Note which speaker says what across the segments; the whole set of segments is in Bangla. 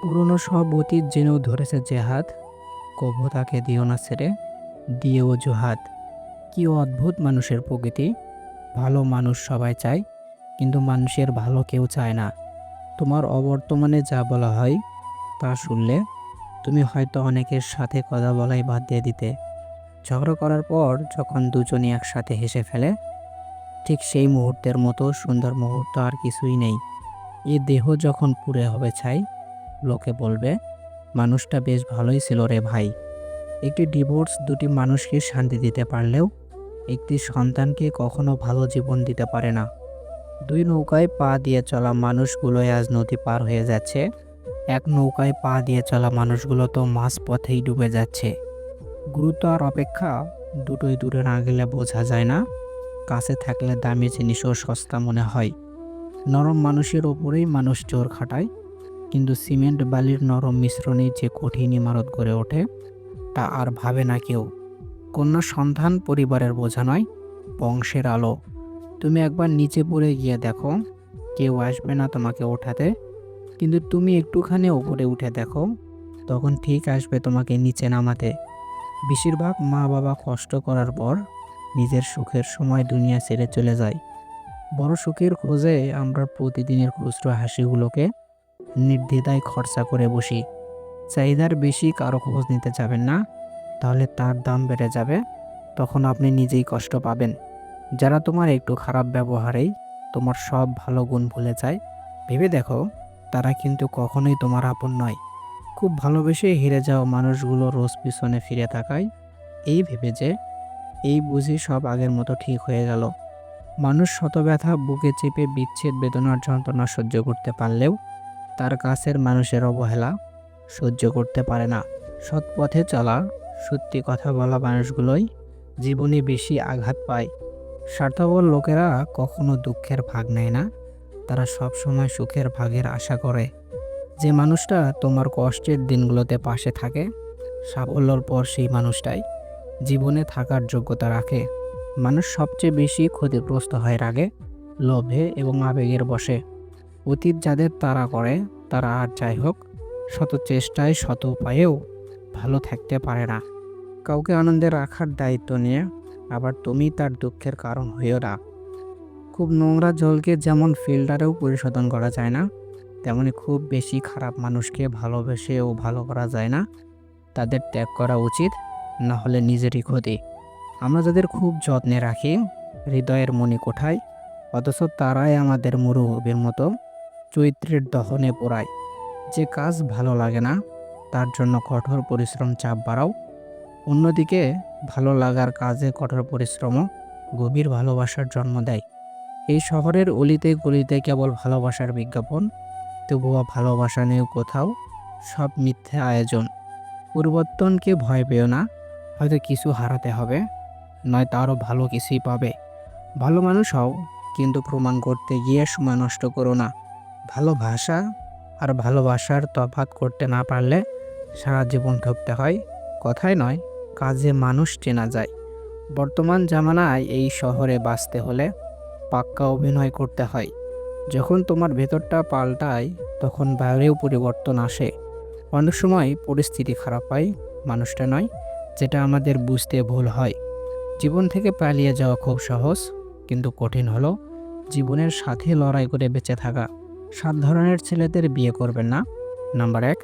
Speaker 1: পুরনো সব অতীত জেনেও ধরেছে যে হাত কভু তাকে দিও না ছেড়ে দিয়ে অজুহাত। কি অদ্ভুত মানুষের প্রকৃতি। ভালো মানুষ সবাই চায়, কিন্তু মানুষের ভালো কেউ চায় না। তোমার অবর্তমানে যা বলা হয়, তা শুনলে তুমি হয়তো অনেকের সাথে কথা বলাই বাদ দিয়ে দিতে। ঝগড়া করার পর যখন দুজনই একসাথে হেসে ফেলে, ঠিক সেই মুহূর্তের মতো সুন্দর মুহূর্ত আর কিছুই নেই। এই দেহ যখন পুড়ে হবে ছাই লোকে বলবে, মানুষটা বেশ ভালোই ছিল রে ভাই। একটি ডিভোর্স দুটি মানুষকে শান্তি দিতে পারলেও একটি সন্তানকে কখনো ভালো জীবন দিতে পারে না। দুই নৌকায় পা দিয়ে চলা মানুষগুলোই আজ নদী পার হয়ে যাচ্ছে। এক নৌকায় পা দিয়ে চলা মানুষগুলো তো মাঝ পথেই ডুবে যাচ্ছে। গুরুত্ব আর অপেক্ষা দুটোই দূরে না গেলে বোঝা যায় না। কাছে থাকলে দামি জিনিসও সস্তা মনে হয়। নরম মানুষের ওপরেই মানুষ জোর খাটায়। কিন্তু সিমেন্ট বালির নরম মিশ্রণে যে কঠিন ইমারত গড়ে ওঠে, তা আর ভাবে না কেউ। কন্যা সন্তান পরিবারের বোঝা নয়, বংশের আলো। তুমি একবার নিচে পড়ে গিয়ে দেখো, কেউ আসবে না তোমাকে ওঠাতে। কিন্তু তুমি একটুখানি ওপরে উঠে দেখো, তখন ঠিক আসবে তোমাকে নিচে নামাতে। বেশিরভাগ মা বাবা কষ্ট করার পর নিজের সুখের সময় দুনিয়া ছেড়ে চলে যায়। বড় সুখের খোঁজে আমরা প্রতিদিনের খুচরো হাসিগুলোকে নির্দ্বিধায় খরচা করে বসি। চাহিদার বেশি কারও খোঁজ নিতে যাবেন না, তাহলে তার দাম বেড়ে যাবে, তখন আপনি নিজেই কষ্ট পাবেন। যারা তোমার একটু খারাপ ব্যবহারেই তোমার সব ভালো গুণ ভুলে যায়, ভেবে দেখো, তারা কিন্তু কখনোই তোমার আপন নয়। খুব ভালোবেসে হেরে যাওয়া মানুষগুলো রোজ পিছনে ফিরে তাকায়, এই ভেবে যে, এই বুঝি সব আগের মতো ঠিক হয়ে গেল। মানুষ শত ব্যথা বুকে চেপে বিচ্ছেদ বেদনার যন্ত্রণা সহ্য করতে পারলেও তার কাছের মানুষের অবহেলা সহ্য করতে পারে না। সৎ পথে চলা, সত্যি কথা বলা মানুষগুলোই জীবনে বেশি আঘাত পায়। স্বার্থপর লোকেরা কখনো দুঃখের ভাগ নেয় না, তারা সব সময় সুখের ভাগের আশা করে। যে মানুষটা তোমার কষ্টের দিনগুলোতে পাশে থাকে, সাফল্যর পর সেই মানুষটাই জীবনে থাকার যোগ্যতা রাখে। মানুষ সবচেয়ে বেশি ক্ষতিগ্রস্ত হয় রাগে, লোভে এবং আবেগের বসে অতীত যাদের তারা করে, তারা আর যাই হোক, শত চেষ্টায়, শত উপায়েও ভালো থাকতে পারে না। কাউকে আনন্দে রাখার দায়িত্ব নিয়ে আবার তুমি তার দুঃখের কারণ হইও না। খুব নোংরা জলকে যেমন ফিল্টারেও পরিশোধন করা যায় না, তেমনি খুব বেশি খারাপ মানুষকে ভালোবেসেও ভালো করা যায় না। তাদের ত্যাগ করা উচিত, না হলে নিজেরই ক্ষতি। আমরা যাদের খুব যত্নে রাখি, হৃদয়ের মনি কোঠায়, অথচ তারাই আমাদের মুরুবের মতো চৈত্রের দহনে পোড়ায়। যে কাজ ভালো লাগে না, তার জন্য কঠোর পরিশ্রম, চাপ বাড়াও। অন্যদিকে, ভালো লাগার কাজে কঠোর পরিশ্রমও গভীর ভালোবাসার জন্ম দেয়। এই শহরের অলিতে গলিতে কেবল ভালোবাসার বিজ্ঞাপন, তবুও ভালোবাসা নেই কোথাও সব মিথ্যে আয়োজন। পরিবর্তনকে ভয় পেও না, হয়তো কিছু হারাতে হবে নয়তো আরও ভালো কিছুই পাবে। ভালো মানুষ হও, কিন্তু প্রমাণ করতে গিয়ে সময় নষ্ট করো না। ভালোবাসা আর ভালোবাসার তফাৎ করতে না পারলে সারা জীবন ঠকতে হয়। কথায় নয়, কাজে মানুষ চেনা যায়। বর্তমান জামানায় এই শহরে বাঁচতে হলে পাক্কা অভিনয় করতে হয়। যখন তোমার ভেতরটা পাল্টায়, তখন বাইরেও পরিবর্তন আসে। অনেক সময় পরিস্থিতি খারাপ হয়, মানুষটা নয়, যেটা আমাদের বুঝতে ভুল হয়। জীবন থেকে পালিয়ে যাওয়া খুব সহজ, কিন্তু কঠিন হলো জীবনের সাথে লড়াই করে বেঁচে থাকা। সাত ধরনের ছেলেদের বিয়ে করবেন না। নাম্বার এক,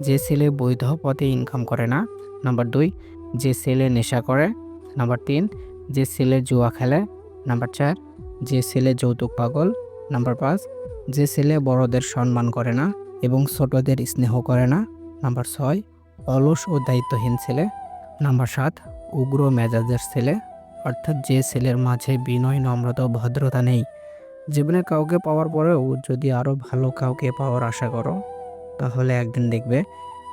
Speaker 1: যে ছেলে বৈধ পথে ইনকাম করে না। নাম্বার দুই, যে ছেলে নেশা করে। নাম্বার তিন, যে ছেলে জুয়া খেলে। নাম্বার চার, যে ছেলে যৌতুক পাগল। নাম্বার পাঁচ, যে ছেলে বড়দের সম্মান করে না এবং ছোটদের স্নেহ করে না। নাম্বার ছয়, অলস ও দায়িত্বহীন ছেলে। নাম্বার সাত, উগ্র মেজাজের ছেলে। অর্থাৎ যে ছেলের মাঝে বিনয়, নম্রতা ভদ্রতা নেই। জীবনে কাউকে পাওয়ার পরেও যদি আরও ভালো কাউকে পাওয়ার আশা করো, তাহলে একদিন দেখবে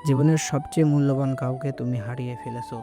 Speaker 1: জীবনের সবচেয়ে মূল্যবান কাউকে তুমি হারিয়ে ফেলেছো।